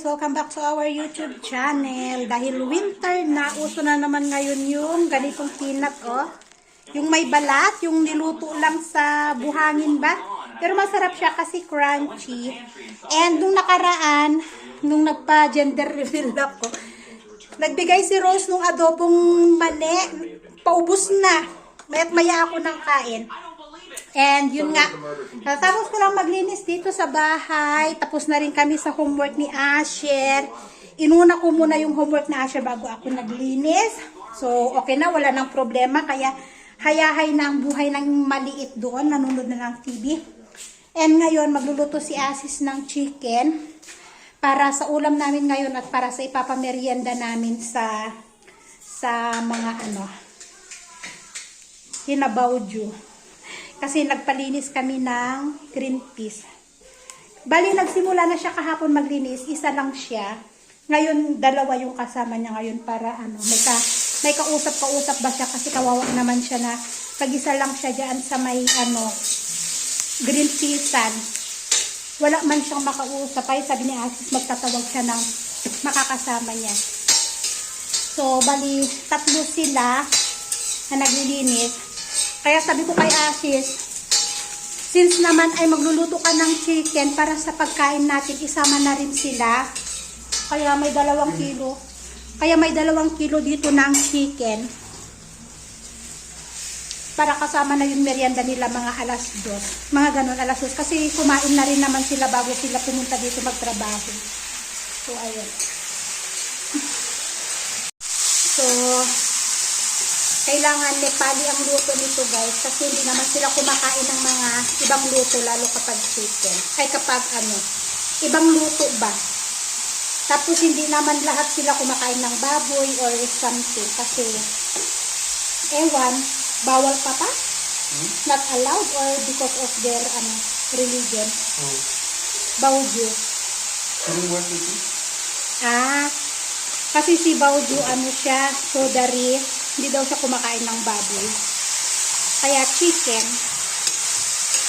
guys! Welcome back to our YouTube channel. Dahil winter na, uso na naman ngayon yung ganitong peanut, oh. Yung may balat, yung niluto lang sa buhangin ba? Pero masarap siya kasi crunchy. And nung nakaraan, nung nagpa-gender reveal ako, nagbigay si Rose nung adobong mani, paubos na. Mayat maya ako ng kain. And yun nga, tapos ko lang maglinis dito sa bahay. Tapos na rin kami sa homework ni Asher. Inuna ko muna yung homework ni Asher bago ako naglinis. So, okay na, wala nang problema. Kaya, hayahay na ang buhay ng maliit doon. Nanonood na ng TV. And ngayon, magluluto si Asis ng chicken para sa ulam namin ngayon at para sa ipapamerienda namin sa sa mga ano hinabawju. Kasi nagpalinis kami ng green peas. Bali, nagsimula na siya kahapon maglinis. Isa lang siya. Ngayon, dalawa yung kasama niya ngayon para ano, may, ka, may kausap-kausap ba siya kasi kawawa naman siya na pag-isa lang siya dyan sa may ano, green peasan. Wala man siyang makausap. Ay, sabi ni Asis, magtatawag siya ng makakasama niya. So, bali, tatlo sila na naglilinis. Kaya sabi ko kay Asis, since naman ay magluluto ka ng chicken para sa pagkain natin, isama na rin sila. Kaya may dalawang kilo. Kaya may dalawang kilo dito ng chicken. Para kasama na yung merienda nila mga alas dos. Mga ganun, alas dos. Kasi kumain na rin naman sila bago sila pumunta dito magtrabaho. So, ayun. So, kailangan Nepali ang luto nito guys kasi hindi naman sila kumakain ng mga ibang luto lalo kapag chicken. Ay kapag ano ibang luto ba? Tapos hindi naman lahat sila kumakain ng baboy or something kasi ewan bawal pa pa not allowed or because of their ano religion? Oh. bawjo Anong work ito? Ah, kasi si Bauju, ano siya, sodari, hindi daw siya kumakain ng baboy. Kaya chicken,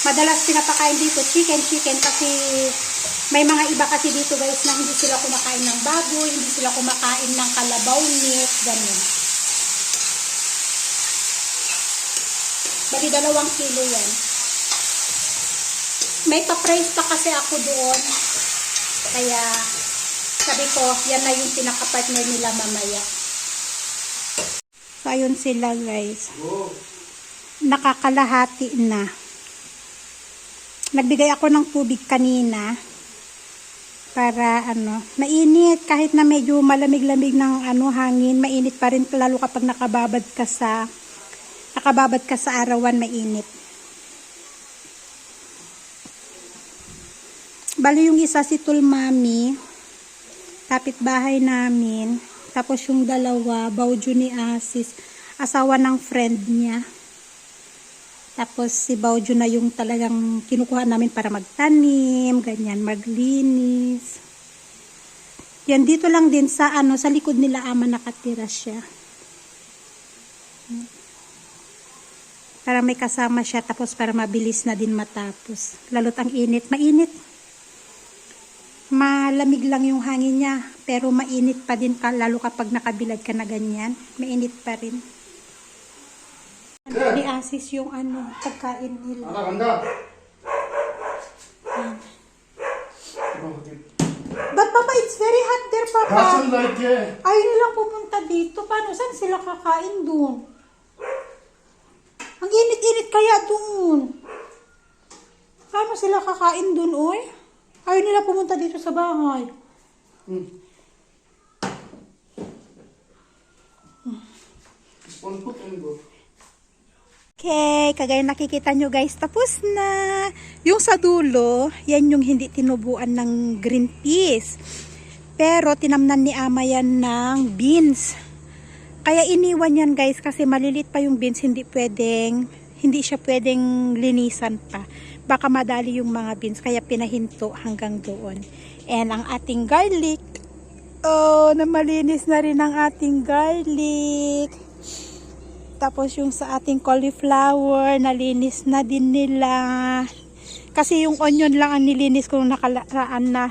madalas pinapakain dito, chicken, chicken, kasi may mga iba kasi dito guys na hindi sila kumakain ng baboy, hindi sila kumakain ng kalabaw meat, ganun. Bali, dalawang kilo yan. May pa-price pa kasi ako doon. Kaya, sabi ko, yan na yung pinaka-partner nila mamaya. So, ayun sila guys. Nakakalahati na. Nagbigay ako ng tubig kanina para ano, mainit kahit na medyo malamig-lamig ng ano hangin, mainit pa rin lalo kapag nakababad ka sa nakababad ka sa arawan, mainit. Bali yung isa si Tulmami, kapitbahay namin. Tapos yung dalawa, Baujo ni Asis, asawa ng friend niya. Tapos si Baujo na yung talagang kinukuha namin para magtanim, ganyan, maglinis. Yan, dito lang din sa ano, sa likod nila ama nakatira siya. Para may kasama siya, tapos para mabilis na din matapos. Lalo't ang init, mainit malamig lang yung hangin niya, pero mainit pa din ka, lalo kapag nakabilad ka na ganyan, mainit pa rin. Ni Asis yung ano, pagkain nila. Anak, handa! But Papa, it's very hot there, Papa. Doesn't like. Ayaw nilang pumunta dito. Paano? Saan sila kakain dun? Ang init-init kaya dun. Paano sila kakain dun, oy? Ayaw nila pumunta dito sa bahay. Hmm. And go. Okay, kagaya nakikita nyo guys, tapos na. Yung sa dulo, yan yung hindi tinubuan ng green peas. Pero tinamnan ni ama yan ng beans. Kaya iniwan yan guys kasi malilit pa yung beans, hindi pwedeng, hindi siya pwedeng linisan pa. Baka madali yung mga beans, kaya pinahinto hanggang doon. And ang ating garlic, oh, na malinis na rin ang ating garlic. Tapos yung sa ating cauliflower, nalinis na din nila. Kasi yung onion lang ang nilinis ko nung na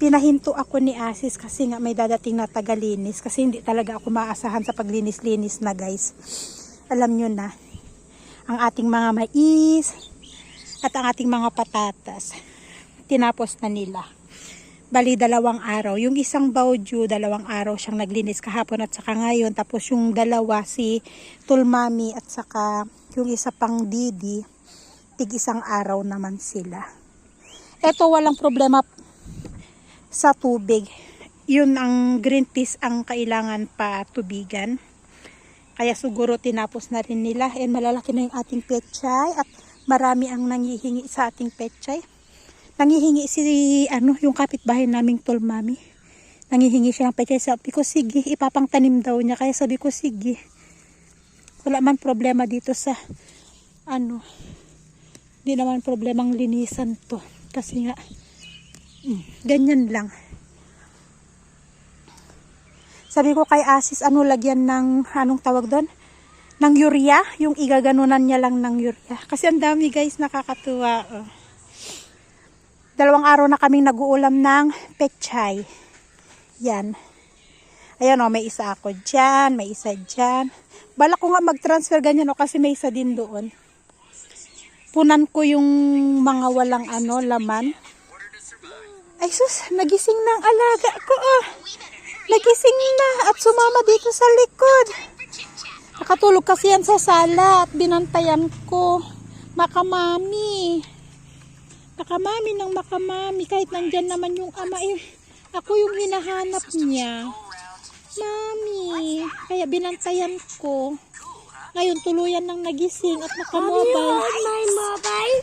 pinahinto ako ni Asis kasi nga may dadating na tagalinis kasi hindi talaga ako maasahan sa paglinis-linis na guys. Alam nyo na, ang ating mga mais at ang ating mga patatas, tinapos na nila. Bali, dalawang araw. Yung isang bauju, dalawang araw siyang naglinis kahapon at saka ngayon. Tapos yung dalawa, si Tulmami at saka yung isa pang Didi, tig isang araw naman sila. Ito, walang problema sa tubig. Yun ang green peas ang kailangan pa tubigan. Kaya siguro tinapos na rin nila. And malalaki na yung ating pechay at marami ang nangihingi sa ating pechay. Nangihingi si ano, yung kapitbahay naming tolmami. Nangihingi siya ng pechay. Sabi ko, sige, ipapangtanim daw niya. Kaya sabi ko, sige. Wala man problema dito sa ano, hindi naman problemang linisan to. Kasi nga, mm, ganyan lang. Sabi ko kay Asis, ano lagyan ng, anong tawag doon? Ng urea, yung igaganunan niya lang ng urea. Kasi ang dami guys, nakakatuwa. oh. Dalawang araw na kaming nag-uulam ng pechay. Yan. Ayan o, may isa ako dyan, may isa dyan. Bala ko nga mag-transfer ganyan o kasi may isa din doon. Punan ko yung mga walang ano, laman. Ay sus, nagising na alaga ko oh. Nagising na at sumama dito sa likod. Nakatulog kasi yan sa sala at binantayan ko. Makamami. Makamami ng makamami. Kahit nandyan naman yung ama eh. Ako yung hinahanap niya. Mami. Kaya binantayan ko. Ngayon tuluyan ng nagising at nakamobile. my mobile?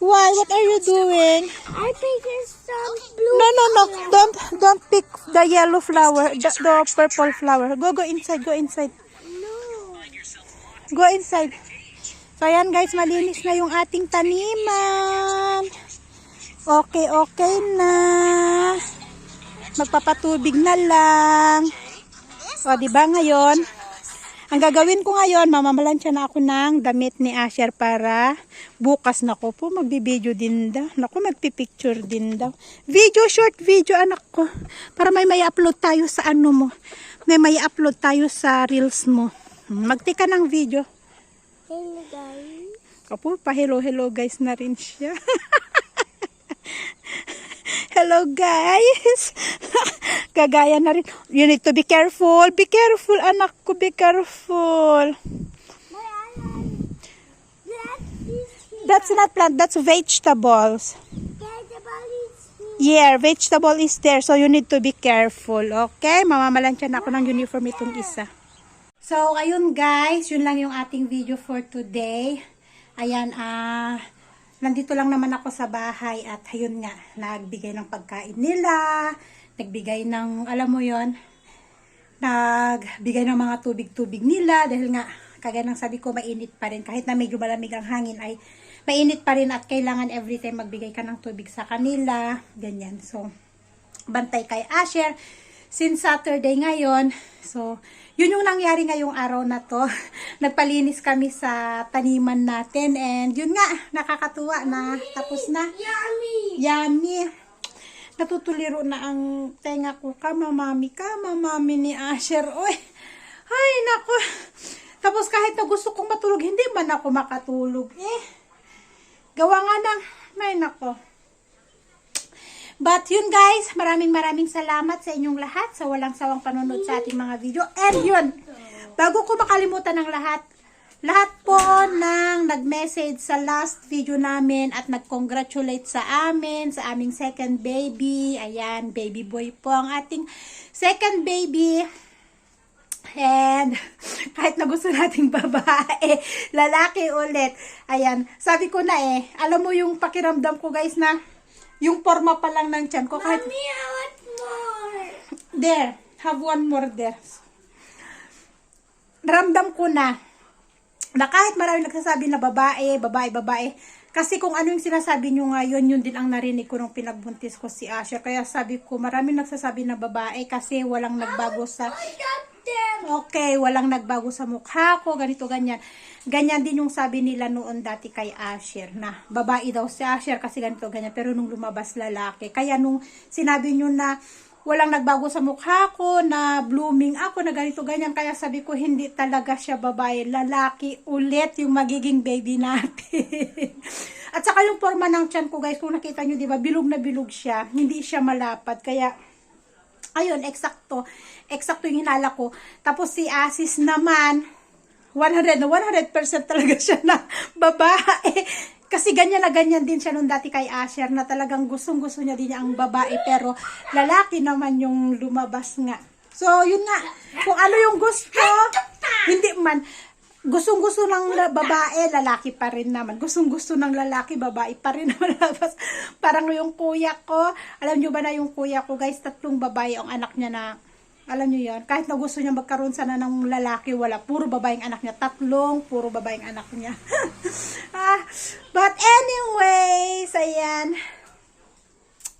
Why? What are you doing? I think it's some blue. No, no, no. Don't, don't pick the yellow flower, the, the purple flower. Go, go inside, go inside. No. Go inside. So, ayan guys, malinis na yung ating taniman. Okay, okay na. Magpapatubig na lang. O, di ba ngayon? Ang gagawin ko ngayon, mamamalansya na ako ng damit ni Asher para bukas na ko po magbibideo din daw. Naku, magpipicture din daw. Video, short video, anak ko. Para may may upload tayo sa ano mo. May may upload tayo sa reels mo. Magtika ng video. Hello guys. Kapo, pa hello hello guys na rin siya. hello guys. Kagaya na rin. You need to be careful. Be careful anak ko, be careful. That's not plant, that's vegetables. Yeah, vegetable is there. So you need to be careful. Okay? Mamamalansya na ako ng uniform itong isa. So, ayun guys. Yun lang yung ating video for today. Ayan, ah... nandito lang naman ako sa bahay at ayun nga, nagbigay ng pagkain nila, nagbigay ng, alam mo yon nagbigay ng mga tubig-tubig nila dahil nga, kagaya ng sabi ko, mainit pa rin. Kahit na medyo malamig ang hangin ay mainit pa rin at kailangan every time magbigay ka ng tubig sa kanila. Ganyan. So, bantay kay Asher. Since Saturday ngayon, so, yun yung nangyari ngayong araw na to. Nagpalinis kami sa taniman natin and yun nga, nakakatuwa na tapos na. Yummy. Yummy. Natutuliro na ang tenga ko. Kamamami ka, mamami ni Asher. Oy, ay nako. Tapos kahit na gusto kong matulog, hindi man ako makatulog. Eh, gawa nga ng, ay nako. But yun guys, maraming maraming salamat sa inyong lahat sa walang sawang panonood sa ating mga video. And yun, bago ko makalimutan ng lahat, lahat po ng nag-message sa last video namin at nag-congratulate sa amin, sa aming second baby. Ayan, baby boy po ang ating second baby. And kahit na gusto nating babae, lalaki ulit. Ayan, sabi ko na eh, alam mo yung pakiramdam ko guys na yung forma pa lang ng tiyan ko kahit Mommy, I want more. there, have one more there. Ramdam ko na na kahit marami nagsasabi na babae, babae, babae, kasi kung ano yung sinasabi nyo ngayon, yun din ang narinig ko nung pinagbuntis ko si Asher. Kaya sabi ko, marami nagsasabi na babae kasi walang nagbago sa. Okay, walang nagbago sa mukha ko, ganito, ganyan. Ganyan din yung sabi nila noon dati kay Asher, na babae daw si Asher kasi ganito, ganyan. Pero nung lumabas lalaki. Kaya nung sinabi nyo na walang nagbago sa mukha ko, na blooming ako, na ganito, ganyan. Kaya sabi ko, hindi talaga siya babae, lalaki ulit yung magiging baby natin. At saka yung forma ng tiyan ko, guys, kung nakita nyo, di ba, bilog na bilog siya. Hindi siya malapad. Kaya, ayun, eksakto. Eksakto yung hinala ko. Tapos si Asis naman, 100 na 100% talaga siya na babae. Kasi ganyan na ganyan din siya nung dati kay Asher na talagang gustong gusto niya din niya ang babae pero lalaki naman yung lumabas nga. So, yun nga. Kung ano yung gusto, hindi man. Gustong gusto ng babae, lalaki pa rin naman. Gustong gusto ng lalaki, babae pa rin naman. Parang yung kuya ko, alam nyo ba na yung kuya ko guys, tatlong babae ang anak niya na, alam nyo yan, kahit na gusto niya magkaroon sana ng lalaki, wala. Puro babaeng anak niya. Tatlong, puro babaeng anak niya. ah, but anyways, ayan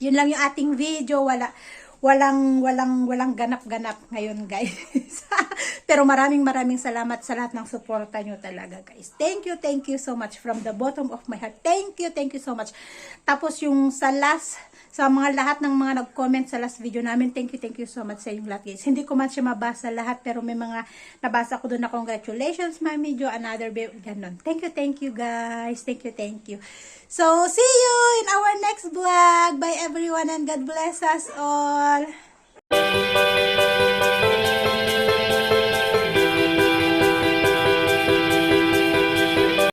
yun lang yung ating video wala walang walang walang ganap-ganap ngayon guys pero maraming maraming salamat sa lahat ng suporta nyo talaga guys. Thank you thank you so much from the bottom of my heart. Thank you thank you so much. Tapos yung sa last sa mga lahat ng mga nag-comment sa last video namin thank you thank you so much sa inyong lahat guys. Hindi ko man siya mabasa lahat pero may mga nabasa ko doon na congratulations mami Jo another baby ganon. Thank you thank you guys. Thank you thank you. So see you in our next vlog. Bye everyone and God bless us all